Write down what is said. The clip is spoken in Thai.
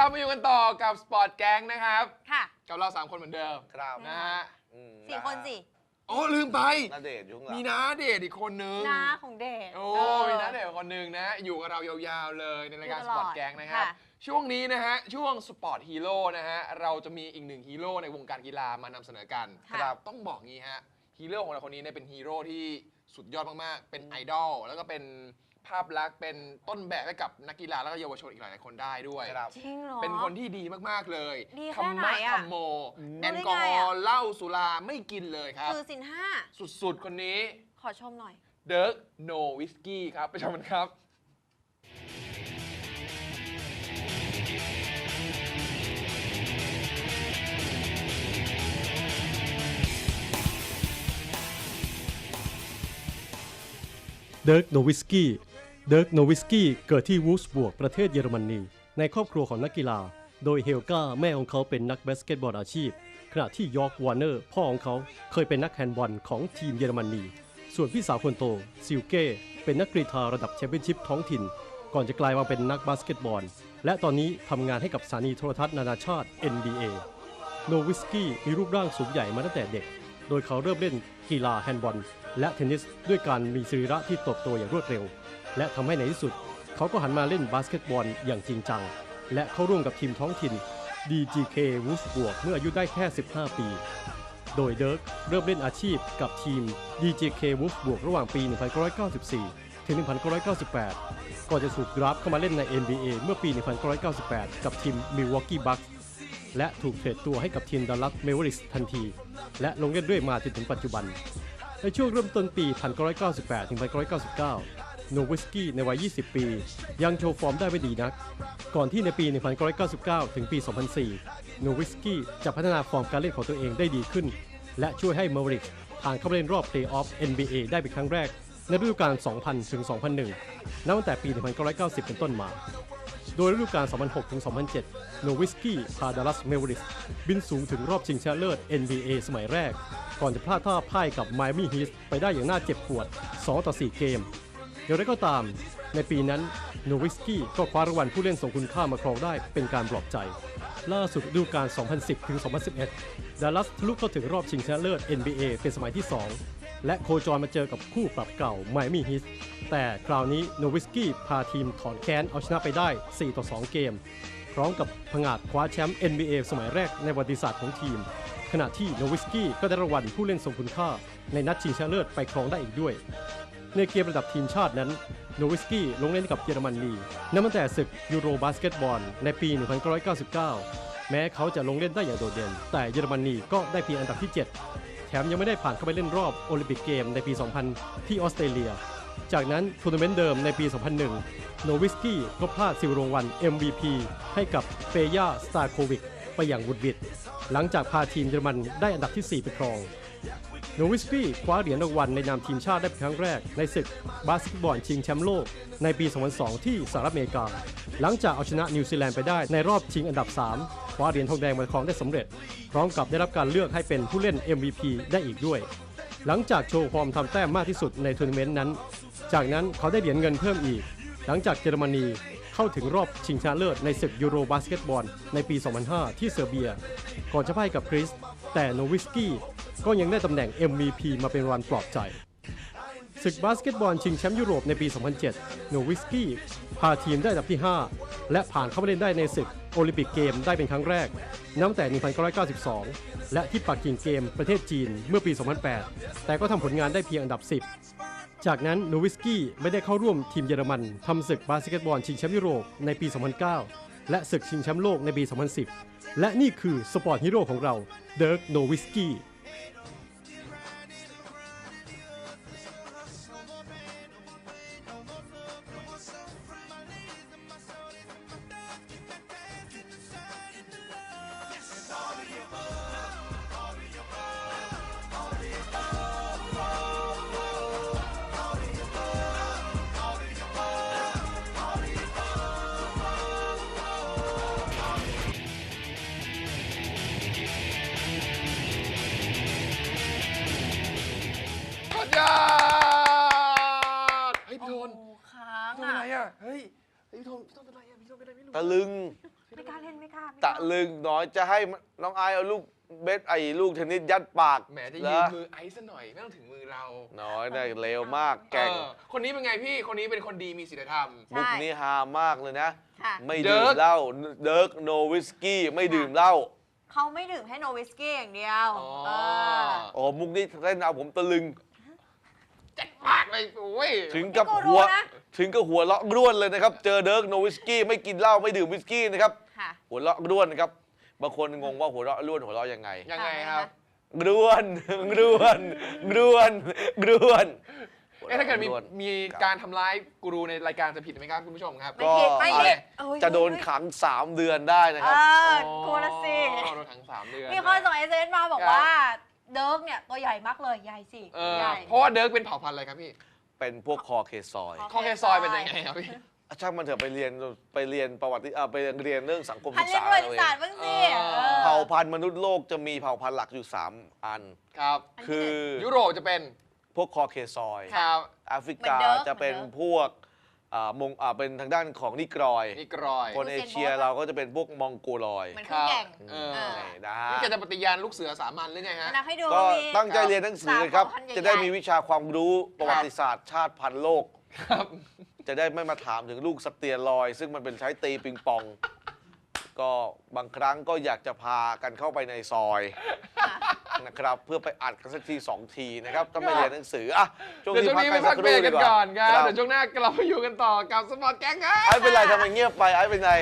ลับมาอยู่กันต่อกับสปอร์ตแก๊งนะครับ ค่ะกับเราสามคนเหมือนเดิมครับนะฮะอืมสี่คนสิโอ้ลืมไป นาเดชน์ยุ่งหลังมีน้าเดชอีกคนนึง น้าของเดช โอ้เออมีน้าเดชคนหนึ่งนะ อยู่กับเรายาวๆเลยในรายการอยู่สตลอดปอร์ตแก๊งนะครับ ค่ะ ช่วงนี้นะฮะ ช่วงสปอร์ตฮีโร่นะฮะ เราจะมีอีกหนึ่งฮีโร่ในวงการกีฬามานำเสนอกันค่ะครับต้องบอกงี้ฮะ ฮีโร่ของเราคนนี้เนี่ยเป็นฮีโร่ที่สุดยอดมากๆ เป็นไอดอล แล้วก็เป็น ภาพลักษณ์เป็นต้นแบบให้กับนักกีฬาแล้วก็เยาวชนอีกหลายๆคนได้ด้วย ครับ จริงเหรอ เป็นคนที่ดีมากๆเลยดีธรแค่รไหนมะอะธรรมโมแอลกอฮรู้ได้ไงออะล์เหล้าสุราไม่กินเลยครับ คือสินห้าสุดๆ คนนี้ขอชมหน่อย เดิร์กโนวิสกี้ครับไปชมกันครับ เดิร์กโนวิสกี้ เดิร์กโนวิสกี้เกิดที่วูสบวกประเทศเยอรมนีในครอบครัวของนักกีฬา โดยเฮลกาแม่ของเขาเป็นนักบาสเกตบอลอาชีพ ขณะที่ยอร์กวอร์เนอร์พ่อของเขาเคยเป็นนักแฮนด์บอลของทีมเยอรมนี ส่วนพี่สาวคนโตซิลเก้เป็นนักกรีฑาระดับแชมเปี้ยนชิพท้องถิ่น ก่อนจะกลายมาเป็นนักบาสเกตบอล และตอนนี้ทำงานให้กับสถานีโทรทัศน์นานาชาติ NBA โนวิสกี้มีรูปร่างสูงใหญ่มาตั้งแต่เด็ก โดยเขาเริ่มเล่นกีฬาแฮนด์บอล และเทนนิสด้วยการมีสรีระที่โตบโตอย่างรวดเร็ว และทำให้ในที่สุด เขาก็หันมาเล่นบาสเกตบอลอย่างจริงจัง และเข้าร่วมกับทีมท้องถิ่น DGK w o o d s b u r g เมื่ออายุได้แค่ 15 ปี โดยเดิร์กเริ่มเล่นอาชีพกับทีม DJK w o l f s b u r g ระหว่างปี 1994 ถึง 1998 ก่อนจะถูกดราฟเข้ามาเล่นใน NBA เมื่อปี 1998 กับทีม Milwaukee Bucks และถูกเทรดตัวให้กับทีมดัลลัสเมเวอริกส์ทันที และลงเล่นด้วยมาจนถึงปัจจุบัน ในช่วงเริ่มต้นปี 1998 ถึง 1999 โนวิสกี้ในวัย 20 ปี ยังโชว์ฟอร์มได้ไม่ดีนัก ก่อนที่ในปี 1999 ถึงปี 2004 โนวิสกี้จะพัฒนาฟอร์มการเล่นของตัวเองได้ดีขึ้น และช่วยให้เมอริกผ่านเข้าไปเล่นรอบเพลย์ออฟ NBA ได้เป็นครั้งแรก ในฤดูกาล 2000 ถึง 2001 นับตั้งแต่ปี 1990 เป็นต้นมา โดยฤดูกาล 2006 ถึง 2007 โนวิสกี้พาดัลลัสเมเวอริกบินสูงถึงรอบชิงชนะเลิศ NBA สมัยแรก ก่อนจะพลาดท่าพ่ายกับไมอามี่ฮีสไปได้อย่างน่าเจ็บปวด 2 ต่อ 4 เกม อย่างไรก็ตาม ในปีนั้นโนวิสกี้ก็คว้ารางวัลผู้เล่นทรงคุณค่ามาครองได้เป็นการปลอบใจ ล่าสุดฤดูกาล 2010 ถึง 2011 ดัลลัสลุเข้าถึงรอบชิงชนะเลิศ NBA เป็นสมัยที่ 2 และโคจรมาเจอกับคู่ปรับเก่าไมอามี่ฮีสแต่คราวนี้โนวิสกี้พาทีมถอนแค้นเอาชนะไปได้ 4 ต่อ 2 เกม พร้อมกับผงาดคว้าแชมป์ NBA สมัยแรกในประวัติศาสตร์ของทีม ขณะที่โนวิสกี้ก็ได้รางวัลผู้เล่นทรงคุณค่า ในนัดชิงชนะเลิศไปครองได้อีกด้วย ในเกมระดับทีมชาตินั้นโนวิสกี้ลงเล่นกับเยอรมนีนับตั้งแต่ศึกยูโรบาสเกตบอลในปี 1999 แม้เขาจะลงเล่นได้อย่างโดดเด่น แต่เยอรมนีก็ได้เพียงอันดับที่ 7 แถมยังไม่ได้ผ่านเข้าไปเล่นรอบโอลิมปิกเกมในปี 2000 ที่ออสเตรเลีย จากนั้นทัวร์นาเมนต์เดิมในปี 2001 โนวิสกี้ก็พลาดสิวรางวัล MVP ให้กับเฟย่าสตาโควิกไปอย่างบุดบิดหลังจากพาทีมเยอรมันได้อันดับที่ 4 ไปครอง โนวิสกี้คว้าเหรียญรางวัลในนามทีมชาติได้เป็นครั้งแรกในศึกบาสเกตบอลชิงแชมป์โลก ในปี 2002 ที่สหรัฐอเมริกา หลังจากเอาชนะนิวซีแลนด์ไปได้ในรอบชิงอันดับ 3 คว้าเหรียญทองแดงมาครองได้สำเร็จ พร้อมกับได้รับการเลือกให้เป็นผู้เล่น MVP ได้อีกด้วย หลังจากโชว์ความทำแต้มมากที่สุดในทัวร์นาเมนต์นั้น จากนั้นเขาได้เหรียญเงินเพิ่มอีก หลังจากเยอรมนี เข้าถึงรอบชิงชนะเลิศในศึกยูโรบาสเกตบอลในปี 2005 ที่เซอร์เบีย ก่อนจะพ่ายกับคริสแต่โนวิสกี้ก็ยังได้ตำแหน่ง MVP มาเป็นรางวันปลอบใจศึกบาสเกตบอลชิงแชมป์ยุโรปในปี 2007 โนวิสกี้พาทีมได้อันดับที่ 5 และผ่านเข้ามาเล่นได้ในศึกโอลิมปิกเกมได้เป็นครั้งแรก นับตั้งแต่ 1992 และที่ปักกิ่งเกมประเทศจีนเมื่อปี 2008 แต่ก็ทำผลงานได้เพียงอันดับ 10 จากนั้นโนวิสกี้ไม่ได้เข้าร่วมทีมเยอรมันทำศึกบาสเกตบอลชิงแชมป์ยุโรปในปี 2009 และศึกชิงแชมป์โลกในปี 2010 และนี่คือสปอร์ตฮีโร่ของเราเดิร์กโนวิสกี้ ค้างพี่โทนเป็นอะไรอะ เฮ้ยเฮ้ยพี่โทนพี่โทนเป็นไรอะพี่โทนเป็นไรไม่รู้ตะลึงพี่ไม่กล้าเล่นไม่กล้าไม่กตะล้าลึงน้อยจะให้น้องไอายเอาลูกเบสไอ้ลูกเทนนิสยัดปากแหมจะเหรยืมอมือไอซ์ซะหน่อยไม่ต้องถึงมือเราน้อยได้เร็วมากแก่งเออคนนี้เป็นไงพี่คนนี้เป็นคนดีมีศีลธรรมมุกนี้ฮามากเลยนะ ค่ะไม่เดิดื่ร์มกเหล้าเดิร์กโนวิสกี้ไม่ดื่มเหล้าเขาไม่ดื่มให้โนวิสกี้อย่างเดียวอ๋อเออ โอ้มุกนี้เล่นเอาผมตะลึง แจ็คปากเลยโอ้ยถึงกับนี่ก็รู้หัวนะถึงกับหัวเราะร่วนเลยนะครับ เจอเดิร์กโนวิสกี้ไม่กินเหล้าไม่ดื่มวิสกี้นะครับ ค่ะ หัวเราะร่วนนะครับ บางคนงงว่าหัวเราะร่วนหัวเราะยังไงยังไงครับร่วนร่วนร่วนร่วนเอ๊ะถ้าเกิดมีร่วนมีครับการทำร้ายกูรูในรายการจะผิดไหมครับคุณผู้ชมครับไม่ผิดไม่ก็ผิดเอ้ยจะโดนขัง 3 เดือนได้นะเอครับอกลัวละสิอ๋อโดนขังสามเดือน มีคนส่งเอเซนมาบอกครับว่า เดิร์กเนี่ยตัวใหญ่มากเลยใหญ่สิเออใหญ่ เพราะว่าเดิร์กเป็นเผ่าพันธุ์อะไรครับพี่เป็นพวกคอเคซอยคข้อแคซอยเป็นยังไงครับพี่ช่างมันเถอะไปเรียนไปเรียนประวัติอ่าไปเรียนเรื่องสังคมพัศึนกเรียษานประวัเอาติเอศาสตร์งบ้างสิเออ เออเผ่าพันธุ์มนุษย์โลกจะมีเผ่าพันธุ์หลักอยู่ 3 อัน ครับ อันที่คือยุโรปจะเป็นพวกคอเคซอย ครับ แอฟริเหมืกาอนเดิมจะเป็นเหมือนเดิม พวก อ่ามงอ่าเป็นทางด้านของนิกรอย นี่กรอยคนเอเชียเราก็จะเป็นพวกมองโกลอยเหมือนคคู่รับแข่ง เออเออ นี่นะฮะนี่แกจะปฏิญาณลูกเสือสามัญหรือไงฮะ นักให้ดูก็ว่ามี ตั้งใจเรียนหนังสือครับ สามเผ่าพันธุ์ใหญ่ๆ จะได้มีวิชาความรู้ประวัติศาสตร์ชาติพันธุ์โลก ครับ จะได้ไม่มาถามถึงลูกสเตียรอยด์ซึ่งมันเป็นใช้ตีปิงปอง ก็บางครั้งก็อยากจะพากันเข้าไปในซอย นะครับ เพื่อไปอัดกันสักทีสองทีนะครับต้องไปเรียนหนังสืออะช่วงเดี๋ยวนี้ช่วงพักนี้กัมานพัสักกคเบรรู่กดีกันกว่าก่อนครับครับ เดี๋ยวช่วงหน้ากลับมาอยู่กันต่อกับสปอร์ตแก๊งครับ ไอ้เป็นไรทำไมเงียบไปไอ้เป็นไร